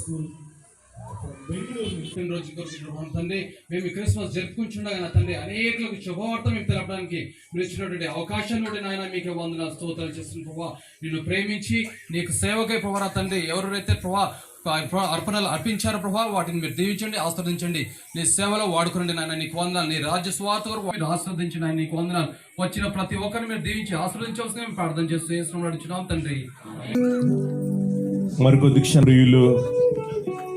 School. తండ్రి మేము Christmas జరుపుకుంటుండగా నా తండ్రి అనేకలకు శుభవార్త మేము తెలపడానికి మీరు ఇచ్చినటువంటి అవకాశాన్ని బట్టి నాయన మీకు వందన స్తోత్రాలు చేస్తున్న ప్రభావ నిన్ను ప్రేమించి నీకు సేవకై ప్రభా తండ్రి ఎవరైతే ప్రభా అర్పణలు అర్పించారో ప్రభా వాటిని మీరు దీవించండి ఆస్వాదించండి. నీ సేవలో వాడుకునండి నాయన నీకు వందనాలు. నీ రాజ్య స్వార్థ వరకు మీరు ఆస్వాదించండి ఆయన నీకు వందనాలు. వచ్చిన ప్రతి ఒక్కరిని మీరు దీవించి ఆస్వాదించవలసిన మేము ప్రార్థన చేస్తూ చేస్తున్నాం నడుచున్నాం తండ్రి. మరికొద్ది క్షణ్రియులు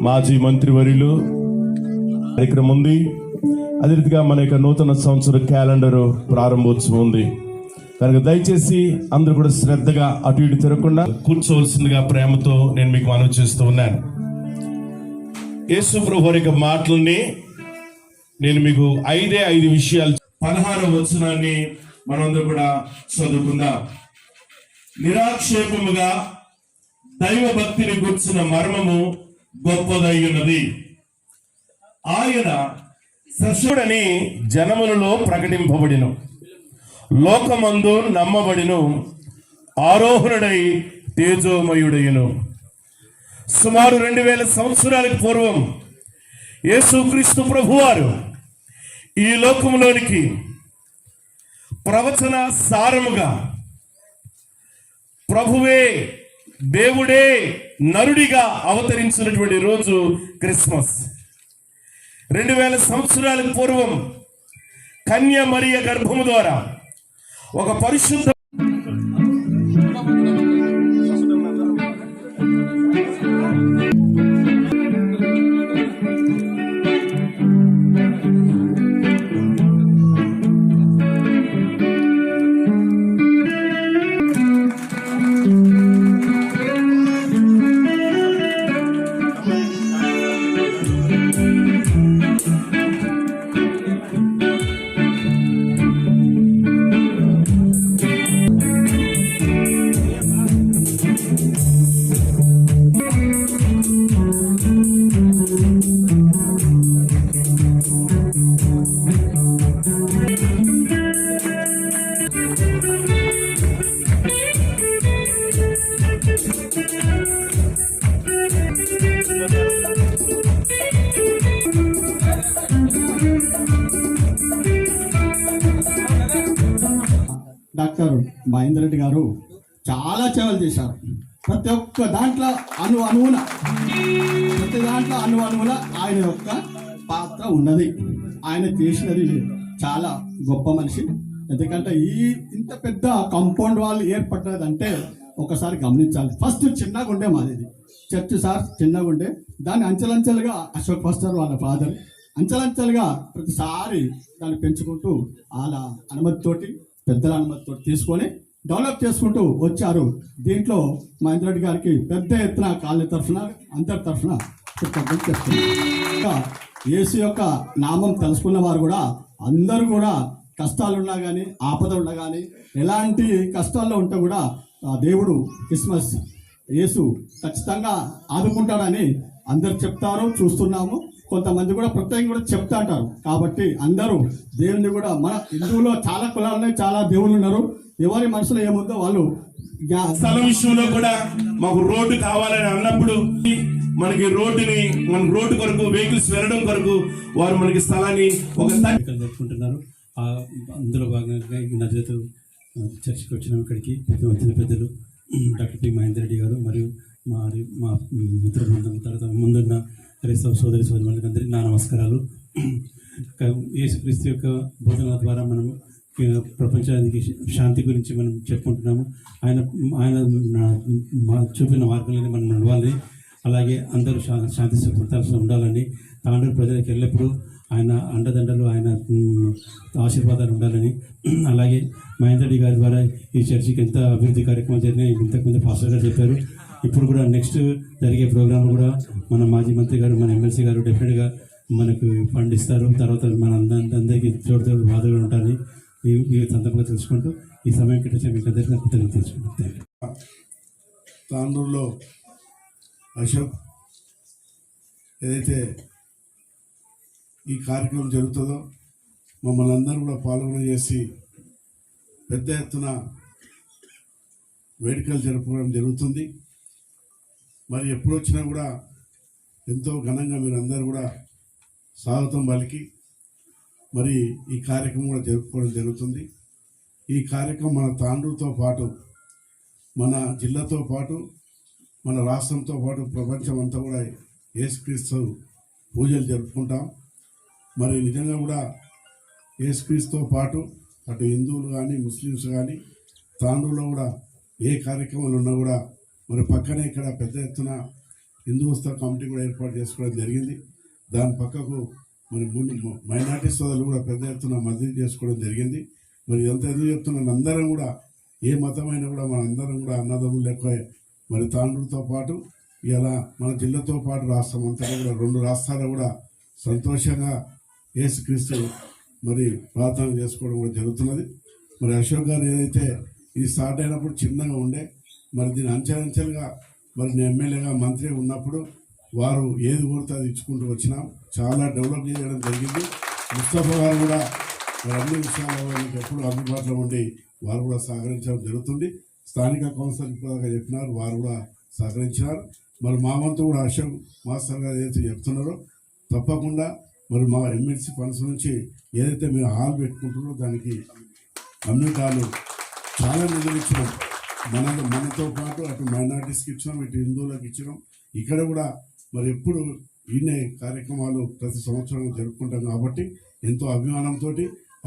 మాజీ మంత్రివర్యులు కార్యక్రమం ఉంది అదే రీతిగా మన యొక్క నూతన సంవత్సర క్యాలెండర్ ప్రారంభోత్సవం ఉంది. కనుక దయచేసి అందరూ కూడా శ్రద్ధగా అటు ఇటు తిరగకుండా కూర్చోవలసిందిగా ప్రేమతో నేను మీకు మనవి చేస్తూ ఉన్నాను. యేసుప్రభు వారి యొక్క మాటల్ని నేను మీకు ఐదే ఐదు విషయాలు పదహారు వచనాన్ని మనందరూ కూడా చదువుకుందాం. నిరాక్షేపముగా దైవ భక్తిని గుర్చిన మర్మము గొప్పదై ఉన్నది ఆయన సశుడని జనములలో ప్రకటింపబడిను. లోకమందు నమ్మబడిను. ఆరోహణుడై తేజోమయుడయును. సుమారు రెండు వేల సంవత్సరాలకు పూర్వం యేసుక్రీస్తు ప్రభువారు ఈ లోకంలోనికి ప్రవచన సారముగా ప్రభువే దేవుడే నరుడిగా అవతరించినటువంటి రోజు క్రిస్మస్. రెండు వేల సంవత్సరాల పూర్వం కన్య మరియ గర్భము ద్వారా ఒక పరిశుద్ధ మహేందర్ రెడ్డి గారు చాలా సేవలు చేశారు. ప్రతి ఒక్క దాంట్లో అను అణువున ప్రతి దాంట్లో అను అణువున ఆయన యొక్క పాత్ర ఉన్నది. ఆయన చేసినది చాలా గొప్ప మనిషి. ఎందుకంటే ఈ ఇంత పెద్ద కాంపౌండ్ వాళ్ళు ఏర్పడ్డదంటే ఒకసారి గమనించాలి. ఫస్ట్ చిన్నగా ఉండే మాది ఇది చర్చ్ సార్ చిన్నగా ఉండే దాన్ని అంచెలంచెలుగా అశోక్ ఫస్టర్ వాళ్ళ ఫాదర్ అంచెలంచెలుగా ప్రతిసారి దాన్ని పెంచుకుంటూ వాళ్ళ అనుమతితోటి పెద్దల అనుమతితో తీసుకొని డెవలప్ చేసుకుంటూ వచ్చారు. దీంట్లో మహేంద్ర రెడ్డి గారికి పెద్ద ఎత్తున కాళ్ళ తరఫున అందరి తరఫున కృతజ్ఞతలు చెప్తున్నాను. యేసు యొక్క నామం తెలుసుకున్న వారు కూడా అందరూ కూడా కష్టాలున్నా కానీ ఆపద ఉన్నా కానీ ఎలాంటి కష్టాల్లో ఉంటే కూడా ఆ దేవుడు క్రిస్మస్ యేసు ఖచ్చితంగా ఆదుకుంటాడని అందరు చెప్తారు చూస్తున్నాము. కొంతమంది కూడా ప్రత్యేకంగా కూడా చెప్తా అంటారు. కాబట్టి అందరూ దేవుని కూడా మన హిందువులో చాలా కులాలు ఉన్నాయి చాలా దేవుళ్ళు ఉన్నారు. ఎవరి మనసులో ఏముందో వాళ్ళు స్థలం విషయంలో కూడా మాకు రోడ్డు కావాలని అన్నప్పుడు మనకి రోడ్డుని మన రోడ్డు కొరకు వెహికల్స్ వెళ్ళడం కొరకు వారు మనకి స్థలాన్ని ఒక ఆ అందులో భాగంగా ఈ నజరత్ చర్చికి వచ్చిన ఇక్కడికి. పెద్ద వచ్చిన పెద్దలు డాక్టర్ పి మహేందర్ రెడ్డి గారు మరియు మా మా మిత్ర బృందం తర్వాత ముందున్న క్రైస్తవ సోదరి సోదరి అందరికీ నా నమస్కారాలు. యేసుక్రీస్తు యొక్క బోధనల ద్వారా మనం ప్రపంచానికి శాంతి గురించి మనం చెప్పుకుంటున్నాము. ఆయన ఆయన చూపిన మార్గంలోనే మనం నడవాలి. అలాగే అందరూ శాంతి సుఖాలతో ఉండాలని తాండూరు ప్రజలకు ఎల్లప్పుడూ ఆయన అండదండలు ఆయన ఆశీర్వాదాలు ఉండాలని. అలాగే మహేందర్ గారి ద్వారా ఈ చర్చికి ఎంత అభివృద్ధి కార్యక్రమం జరిగినాయి ఇంతకుముందు పాస్టర్ గారు చెప్పారు. ఇప్పుడు కూడా నెక్స్ట్ జరిగే ప్రోగ్రాం కూడా మన మాజీ మంత్రి గారు మన ఎమ్మెల్సీ గారు డెఫినెట్గా మనకు ఫండ్ ఇస్తారు. తర్వాత మన అందరికీ చోటు చోటు బాధగా ఉంటారని ఈ ఈ సందర్భంగా తెలుసుకుంటూ ఈ సమయం కేటాయించి మీకు అందరికీ కృతజ్ఞతలు తెలుసుకుంటాం తాండూరులో అశోక్ ఏదైతే ఈ కార్యక్రమం జరుగుతుందో మమ్మల్ని అందరూ కూడా పాల్గొన చేసి పెద్ద ఎత్తున వేడుకలు జరుపుకోవడం జరుగుతుంది. మరి ఎప్పుడు వచ్చినా కూడా ఎంతో ఘనంగా మీరందరూ కూడా స్వాగతం పలికి మరి ఈ కార్యక్రమం కూడా జరుపుకోవడం జరుగుతుంది. ఈ కార్యక్రమం మన తాండ్రుతో పాటు మన జిల్లాతో పాటు మన రాష్ట్రంతో పాటు ప్రపంచం అంతా కూడా యేసుక్రీస్తు పూజలు జరుపుకుంటాం. మరి నిజంగా కూడా యేసుక్రీస్తుతో పాటు అటు హిందువులు కానీ ముస్లిమ్స్ కానీ తాండ్రులో కూడా ఏ కార్యక్రమాలు ఉన్నా కూడా మరి పక్కనే ఇక్కడ పెద్ద ఎత్తున హిందూస్తా కమిటీ కూడా ఏర్పాటు చేసుకోవడం జరిగింది. దాని పక్కకు మరి ముందు మైనార్టీ సోదరులు కూడా పెద్ద ఎత్తున మద్దతు చేసుకోవడం జరిగింది. మరి ఎంత ఎందుకు చెప్తున్నాను అందరం కూడా ఏ మతమైనా కూడా మనందరం కూడా అన్నదమ్ములు లెక్క మరి తాండ్రులతో పాటు ఇలా మన జిల్లాతో పాటు రాష్ట్రం అంతా కూడా రెండు రాష్ట్రాలు కూడా సంతోషంగా యేసుక్రీస్తు మరి ప్రార్థన చేసుకోవడం కూడా జరుగుతున్నది. మరి అశోక్ గారు ఏదైతే ఇది స్టార్ట్ అయినప్పుడు చిన్నగా ఉండే మరి దీని అంచెలంచెలుగా మరి నేను ఎమ్మెల్యేగా మంత్రి ఉన్నప్పుడు వారు ఏది కోరితే అది ఇచ్చుకుంటూ వచ్చినాం. చాలా డెవలప్ చేయడం జరిగింది. ముస్తఫా గారు కూడా మరి అన్ని విషయాల్లో ఎప్పుడు అందుబాటులో ఉండి వారు కూడా సహకరించడం జరుగుతుంది. స్థానిక కౌన్సిల్ ఇప్పటిదాకా చెప్పినారు వారు కూడా సహకరించినారు. మరి మా వంతు కూడా అశోక్ మాస్టర్ గారు ఏదైతే చెప్తున్నారో తప్పకుండా మరి మా ఎమ్మెల్సీ ఫండ్స్ నుంచి ఏదైతే మీరు హాల్ పెట్టుకుంటున్నారో దానికి అన్నిటాలు చాలా నిధులు ఇచ్చినాం మన మనతో పాటు అటు మైనార్టీస్కి ఇచ్చినాం ఇటు హిందువులకు ఇచ్చినాం. ఇక్కడ కూడా మరి ఎప్పుడు ఈయనే కార్యక్రమాలు ప్రతి సంవత్సరం జరుపుకుంటాం కాబట్టి ఎంతో అభిమానంతో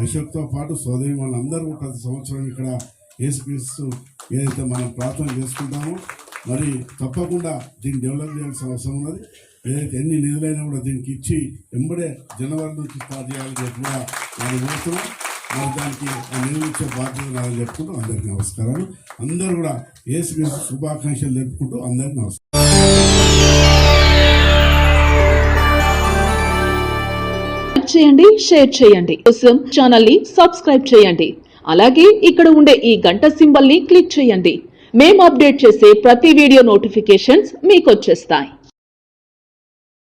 అశోక్తో పాటు సోదరి వాళ్ళందరూ ప్రతి సంవత్సరం ఇక్కడ యేసుక్రీస్తు ఏదైతే మనం ప్రార్థన చేసుకుంటామో మరి తప్పకుండా దీన్ని డెవలప్ చేయాల్సిన అవసరం ఉన్నది. ఏదైతే ఎన్ని నిధులైనా కూడా దీనికి ఇచ్చి వెంబడే జనవరి నుంచి స్టార్ట్ చేయాలని చెప్పి కూడా మనం కోరుతున్నాం. దానికి నిర్మించే బాధ్యత నాదని చెప్పుకుంటూ అందరికీ నమస్కారాలు. అందరూ కూడా యేసుక్రీస్తు శుభాకాంక్షలు చెప్పుకుంటూ అందరికీ నమస్కారం. చేయండి షేర్ చేయండి. కోసం ఛానల్ని సబ్స్క్రైబ్ చేయండి. అలాగే ఇక్కడ ఉండే ఈ గంట సింబల్ని క్లిక్ చేయండి. మేము అప్డేట్ చేసే ప్రతి వీడియో నోటిఫికేషన్స్ మీకు వచ్చేస్తాయి.